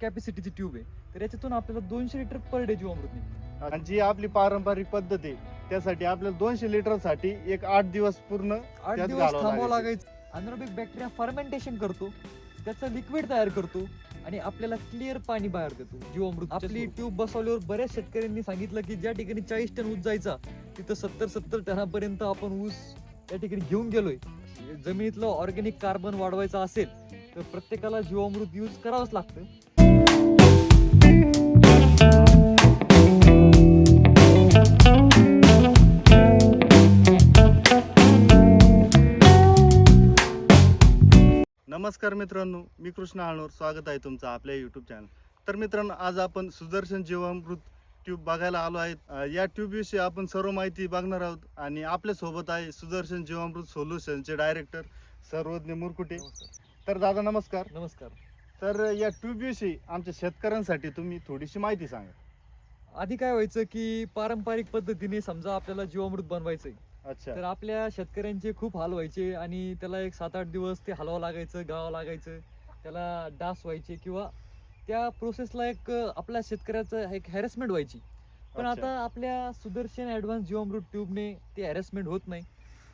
कॅपॅसिटीची tube आहे. तर याच्यातून आपल्याला दोनशे लिटर पर डे जीवामृत निघतं. आणि जी आपली पारंपरिक पद्धत आहे त्यासाठी आपल्याला दोनशे लिटरसाठी एक आठ दिवस पूर्ण आठ त्यात दिवस घालावं थांबावं लागायचं. लागायचं. अनरोबिक बॅक्टेरिया फर्मेंटेशन करतो. त्याचं लिक्विड तयार करतो. आणि आपल्याला क्लिअर पाणी बाहेर देतो. जीवामृत आपली ट्यूब बसवल्यावर बऱ्याच शेतकऱ्यांनी सांगितलं की ज्या ठिकाणी चाळीस टन ऊस जायचा तिथं सत्तर सत्तर टनापर्यंत आपण ऊस त्या ठिकाणी घेऊन गेलोय. जमिनीतलं ऑर्गॅनिक कार्बन वाढवायचं असेल तर प्रत्येकाला जीवामृत यूज करावंच लागतं. नमस्कार मित्रांनो मी कृष्ण आळनोर. स्वागत आहे तुमचं आपल्या युट्यूब चॅनल तर मित्रांनो आज आपण सुदर्शन जीवामृत ट्यूब बघायला आलो आहेत. या ट्यूब विषयी आपण सर्व माहिती बघणार आहोत आणि आपल्यासोबत आहे सुदर्शन जीवामृत सोल्युशनचे डायरेक्टर सर्वज्ञ मुरकुटे. तर दादा नमस्कार. नमस्कार. तर या ट्यूब विषयी आमच्या शेतकऱ्यांसाठी तुम्ही थोडीशी माहिती सांगा. आधी काय व्हायचं की पारंपरिक पद्धतीने समजा आपल्याला जीवामृत बनवायचंय. अच्छा. तर आपल्या शेतकऱ्यांचे खूप हाल व्हायचे आणि त्याला एक सात आठ दिवस ते हलवावं लागायचं गावावं लागायचं त्याला डास व्हायचे किंवा त्या प्रोसेसला एक अं, आपल्या शेतकऱ्याचं एक हॅरेसमेंट व्हायची. पण अच्छा. आता आपल्या सुदर्शन ॲडव्हान्स जीवामृत ट्यूबने ते हॅरेसमेंट होत नाही.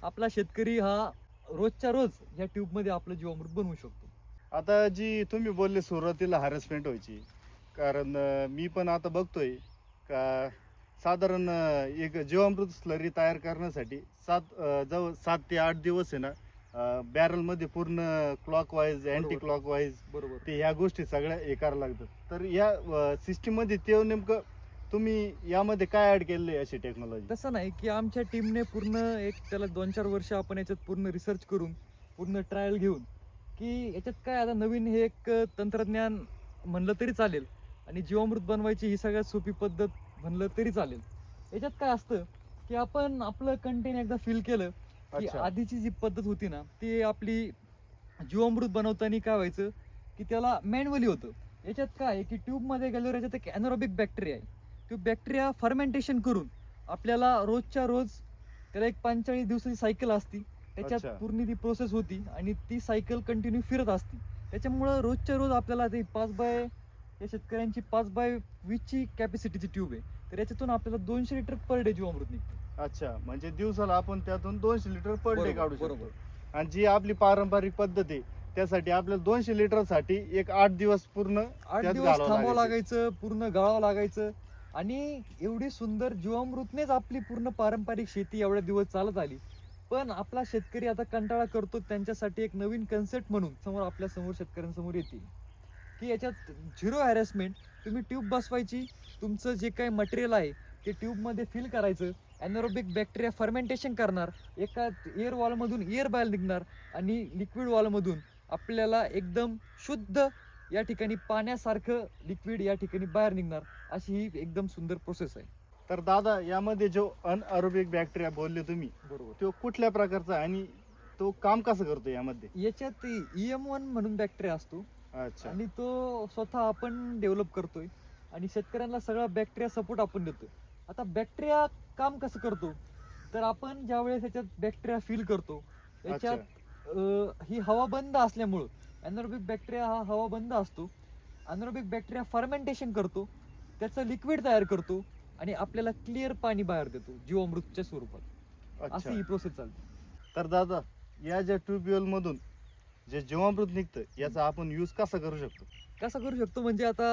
आपला शेतकरी हा रोजच्या रोज या ट्यूबमध्ये आपलं जीवामृत बनवू शकतो. आता जी तुम्ही बोलले सुरुवातीला हॅरेसमेंट व्हायची कारण अं, मी पण आता बघतोय का साधारण अं, एक जीवामृत स्लरी तयार करण्यासाठी सात अं, जवळ सात ते आठ दिवस आहे ना बॅरलमध्ये पूर्ण clockwise anti clock wise बरोबर. ते ह्या गोष्टी सगळ्या हे करावं लागतात. तर या सिस्टीममध्ये ते नेमकं तुम्ही यामध्ये काय ऍड केलेलं आहे अशी टेक्नॉलॉजी तसं नाही की आमच्या टीमने पूर्ण एक त्याला दोन चार वर्ष आपण याच्यात पूर्ण रिसर्च करून पूर्ण ट्रायल घेऊन की याच्यात काय आता नवीन हे एक तंत्रज्ञान म्हणलं तरी चालेल. आणि जीवामृत बनवायची ही सगळ्यात सोपी पद्धत म्हणलं तरी चालेल. याच्यात काय असतं की आपण आपलं कंटेन एकदा फिल केलं की. आधीची जी पद्धत होती ना ती आपली जीवामृत बनवताना काय व्हायचं की त्याला मॅन्युअली होतं. याच्यात काय आहे की ट्यूबमध्ये गेल्यावर याच्यात एक ॲनोरोबिक बॅक्टेरिया आहे. तो बॅक्टेरिया फर्मेंटेशन करून आपल्याला रोजच्या रोज त्याला एक पंचेचाळीस दिवसाची सायकल असती. त्याच्यात अच्छा. पूर्ण ती प्रोसेस होती आणि ती सायकल कंटिन्यू फिरत असती त्याच्यामुळं रोजच्या रोज आपल्याला ते पाच बाय या शेतकऱ्यांची पाच बाय वीसची कॅपॅसिटीची ट्यूब आहे तर याच्यातून आपल्याला दोनशे लिटर पर डे जीवामृत निघतं अच्छा म्हणजे दिवसाला आपण त्यातून दोनशे लिटर पर डे बरोबर, काढू शकतो बरोबर. आणि जी आपली पारंपरिक पद्धत आहे त्यासाठी आपल्याला दोनशे लिटरसाठी एक आठ दिवस पूर्ण आठ त्यात दिवस घालावं थांबावं लागायचं. लागायचं पूर्ण गाळावं लागायचं आणि एवढी सुंदर जीवामृतनेच आपली पूर्ण पारंपरिक शेती एवढ्या दिवस चालत आली पण आपला शेतकरी आता कंटाळा करतो त्यांच्यासाठी एक नवीन कन्सेप्ट म्हणून समोर आपल्यासमोर शेतकऱ्यांसमोर येते. की याच्यात झिरो हॅरेसमेंट तुम्ही ट्यूब बसवायची तुमचं जे काही मटेरियल आहे ते ट्यूबमध्ये फिल करायचं ॲनरोबिक बॅक्टेरिया फर्मेंटेशन करणार एका एअर वॉलमधून एअर बाहेर निघणार आणि लिक्विड वॉलमधून आपल्याला एकदम शुद्ध या ठिकाणी पाण्यासारखं लिक्विड या ठिकाणी बाहेर निघणार अशी ही एकदम सुंदर प्रोसेस आहे. तर दादा यामध्ये जो अनअरोबिक बॅक्टेरिया बोलले तुम्ही बरोबर. तो कुठल्या प्रकारचा आहे आणि तो काम कसं करतो यामध्ये? याच्यात ई एम वन म्हणून बॅक्टेरिया असतो. अच्छा. आणि तो स्वतः आपण डेव्हलप करतोय. आणि शेतकऱ्यांना सगळा बॅक्टेरिया सपोर्ट आपण देतोय. आता बॅक्टेरिया काम कसं करतो? तर आपण ज्या वेळेस याच्यात बॅक्टेरिया फिल करतो याच्यात ही हवा बंद असल्यामुळं अॅनरोबिक बॅक्टेरिया हा हवा बंद असतो. अॅनरोबिक बॅक्टेरिया फर्मेंटेशन करतो. त्याचं लिक्विड तयार करतो. आणि आपल्याला क्लिअर पाणी बाहेर देतो जीवामृतच्या स्वरूपात. अच्छा. अशी ही प्रोसेस चालते. तर दादा या ज्या ट्यूबवेल मधून जे जीवामृत निघतं याचा आपण यूज कसा करू शकतो? कसं करू शकतो म्हणजे आता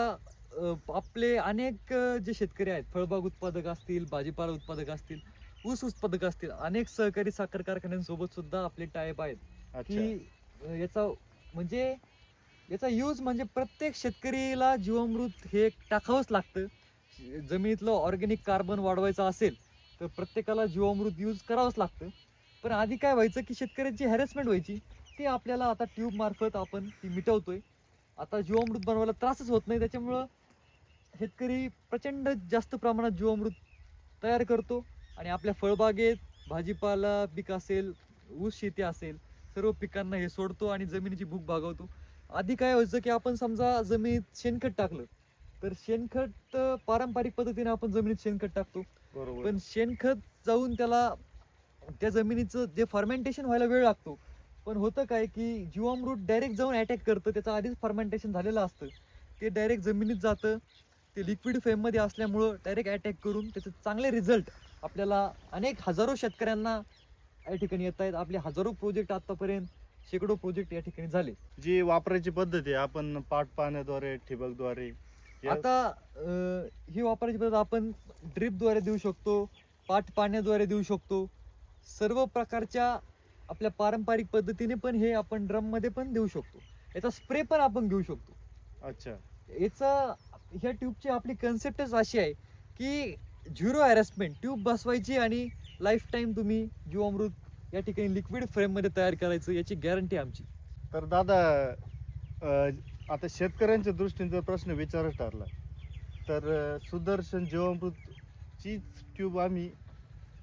अ, आपले अनेक अ, जे शेतकरी आहेत फळबाग उत्पादक असतील भाजीपाला उत्पादक असतील ऊस उत्पादक असतील अनेक सहकारी साखर कारखान्यांसोबत सुद्धा आपले टायप आहेत. अच्छा. की अ, याचा म्हणजे याचा यूज म्हणजे प्रत्येक शेतकरीला जीवामृत हे टाकावंच लागतं. जमिनीतलं ऑर्गॅनिक कार्बन वाढवायचं असेल तर प्रत्येकाला जीवामृत यूज करावंच लागतं. पण आधी काय व्हायचं की शेतकऱ्यांची हॅरेसमेंट व्हायची. ती आपल्याला आता ट्यूबमार्फत आपण ती मिटवतोय. आता जीवामृत बनवायला त्रासच होत नाही. त्याच्यामुळं शेतकरी प्रचंड जास्त प्रमाणात जीवामृत तयार करतो. आणि आपल्या फळबागेत भाजीपाला पीक असेल ऊस शेती असेल सर्व पिकांना हे सोडतो आणि जमिनीची भूक भागवतो. आधी काय व्हायचं की आपण समजा जमिनीत शेणखत टाकलं. तर शेणखत पारंपरिक पद्धतीने आपण जमिनीत शेणखत टाकतो. बरोबर. पण शेणखत जाऊन त्याला त्या जमिनीचं जे फर्मेंटेशन व्हायला वेळ लागतो. पण होतं काय की जीवामृत डायरेक्ट जाऊन अटॅक करतं. त्याचं आधीच फर्मेंटेशन झालेलं असतं. ते डायरेक्ट जमिनीत जातं. ते लिक्विड फेममध्ये असल्यामुळं डायरेक्ट अटॅक करून त्याचे चांगले रिझल्ट आपल्याला अनेक हजारो शेतकऱ्यांना या ठिकाणी येत आहेत आपले हजारो प्रोजेक्ट आतापर्यंत शेकडो प्रोजेक्ट या ठिकाणी झाले. जी वापरायची पद्धत आहे आपण पाट पाण्याद्वारे ठिबकद्वारे आता अं, ही वापरायची पद्धत आपण ड्रिपद्वारे देऊ शकतो पाट पाण्याद्वारे देऊ शकतो. सर्व प्रकारच्या आपल्या पारंपरिक पद्धतीने पण हे आपण ड्रममध्ये पण देऊ शकतो. याचा स्प्रे पण आपण घेऊ शकतो. अच्छा. याचा ह्या ट्यूबची आपली कन्सेप्टच अशी आहे की झिरो हॅरॅसमेंट ट्यूब बसवायची आणि लाईफ टाईम तुम्ही जीवामृत या ठिकाणी लिक्विड फ्रेममध्ये तयार करायचं याची गॅरंटी आमची. तर दादा अं, आता शेतकऱ्यांच्या दृष्टीने जर प्रश्न विचारत ठरला तर सुदर्शन जीवामृतचीच ट्यूब आम्ही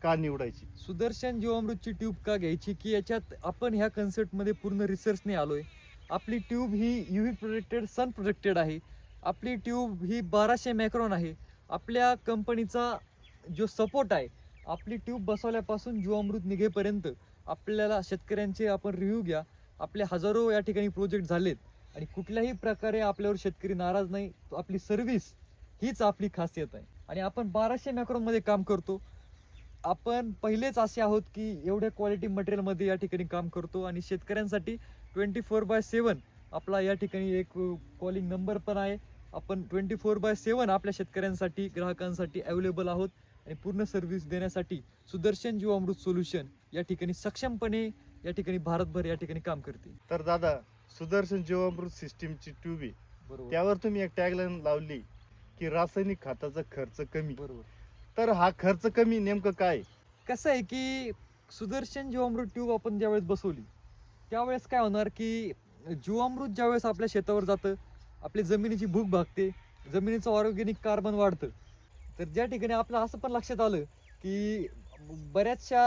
का निवडायची? सुदर्शन जीवामृतची ट्यूब का घ्यायची? की याच्यात आपण ह्या कन्सेप्टमध्ये पूर्ण रिसर्चने आलोय. आपली ट्यूब ही U V protected sun protected आहे. आपली ट्यूब ही बाराशे मॅक्रॉन आहे. आपल्या कंपनीचा जो सपोर्ट आहे आपली ट्यूब बसवल्यापासून जीवामृत निघेपर्यंत आपल्याला शेतकऱ्यांचे आपण रिव्ह्यू घ्या. आपले हजारो या ठिकाणी प्रोजेक्ट झालेत. आणि कुठल्याही प्रकारे आपल्यावर शेतकरी नाराज नाही आपली सर्व्हिस हीच आपली खासियत आहे. आणि आपण बाराशे मॅक्रॉनमध्ये काम करतो. आपण पहिलेच असे आहोत की एवढ्या क्वालिटी मटेरियलमध्ये या ठिकाणी काम करतो आणि शेतकऱ्यांसाठी ट्वेंटी फोर बाय सेवन आपला या ठिकाणी एक कॉलिंग नंबर पण आहे. आपण ट्वेंटी फोर बाय सेवन आपल्या शेतकऱ्यांसाठी ग्राहकांसाठी अवेलेबल आहोत आणि पूर्ण सर्व्हिस देण्यासाठी सुदर्शन जीव अमृत सोल्युशन या ठिकाणी सक्षमपणे या ठिकाणी भारतभर या ठिकाणी काम करते. तर दादा सुदर्शन जीवामृत सिस्टीमची ट्यूब बरोबर. त्यावर तुम्ही एक टॅगलाईन लावली की रासायनिक खताचा खर्च कमी. बरोबर. तर हा खर्च कमी नेमकं काय? कसं आहे की सुदर्शन जीवामृत ट्यूब आपण ज्यावेळेस बसवली त्यावेळेस काय होणार की जीवामृत ज्यावेळेस आपल्या शेतावर जातं आपली जमिनीची भूक भागते जमिनीचं ऑर्गॅनिक कार्बन वाढतं. तर ज्या ठिकाणी आपलं असं पण लक्षात आलं की बऱ्याचशा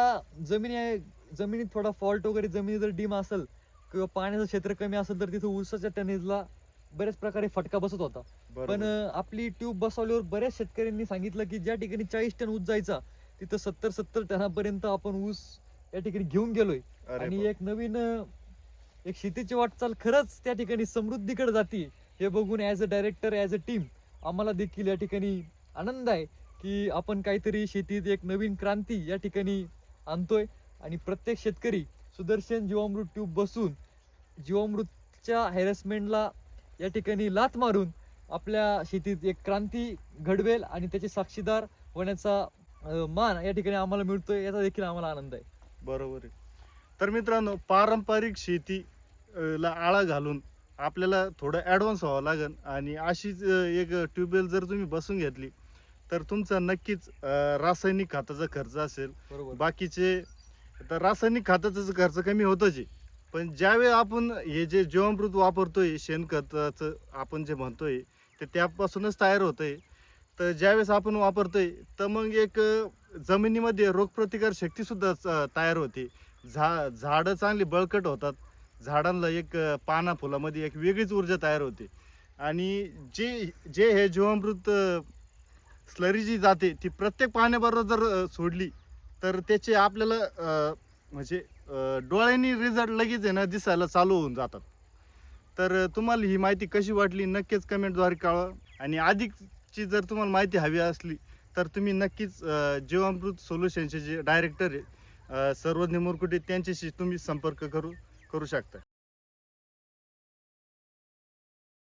जमिनी जमिनीत थोडा फॉल्ट वगैरे जमिनी जर डीम असेल किंवा पाण्याचं क्षेत्र कमी असेल तर तिथं ऊसाच्या टनेजला बऱ्याच प्रकारे फटका बसत होता. पण आपली ट्यूब बसवल्यावर बऱ्याच शेतकऱ्यांनी सांगितलं की ज्या ठिकाणी चाळीस टन ऊस जायचा तिथं सत्तर सत्तर टनापर्यंत आपण ऊस या ठिकाणी घेऊन गेलोय. आणि. एक नवीन एक शेतीची वाटचाल खरंच त्या ठिकाणी समृद्धीकडे जाते. हे बघून as a director as a team आम्हाला देखील या ठिकाणी आनंद आहे की आपण काहीतरी शेतीत एक नवीन क्रांती या ठिकाणी आणतोय. आणि प्रत्येक शेतकरी सुदर्शन जीवामृत ट्यूब बसून जीवामृतच्या हॅरेसमेंटला या ठिकाणी लात मारून आपल्या शेतीत एक क्रांती घडवेल आणि त्याचे साक्षीदार होण्याचा मान या ठिकाणी आम्हाला मिळतोय याचा देखील आम्हाला आनंद आहे. बरोबर आहे. तर मित्रांनो पारंपरिक शेती ला आळा घालून आपल्याला थोडं ॲडव्हान्स व्हावं लागेल आणि अशीच एक ट्यूबवेल जर तुम्ही बसून घेतली तर तुमचा नक्कीच रासायनिक खताचा खर्च असेल. बरोबर. बाकीचे तर रासायनिक खताचा खर्च कमी होतच आहे. पण ज्यावेळी आपण हे जे जीवामृत वापरतोय शेणखताचं आपण जे म्हणतोय ते त्यापासूनच तयार होतंय. तर ज्यावेळेस आपण वापरतोय तर मग एक जमिनीमध्ये रोगप्रतिकार शक्तीसुद्धा तयार होते. झा झाडं चांगली बळकट होतात. झाडांना एक पाना फुलामध्ये एक वेगळीच ऊर्जा तयार होते. आणि जे जे हे जीवामृत स्लरी जी जाते ती प्रत्येक पाण्याबरोबर जर सोडली तर त्याचे आपल्याला अ, म्हणजे अ, डोळ्यांनी रिझल्ट लगेच आहे ना दिसायला चालू होऊन जातात. तर तुम्हाला ही माहिती कशी वाटली नक्कीच कमेंटद्वारे कळवा. आणि अधिकची जर तुम्हाला माहिती हवी असली तर तुम्ही नक्कीच अ, जीवामृत सोल्युशनचे जे डायरेक्टर आहे अ, सर्वज्ञ मुरकुटे त्यांच्याशी तुम्ही संपर्क करू करू शकता.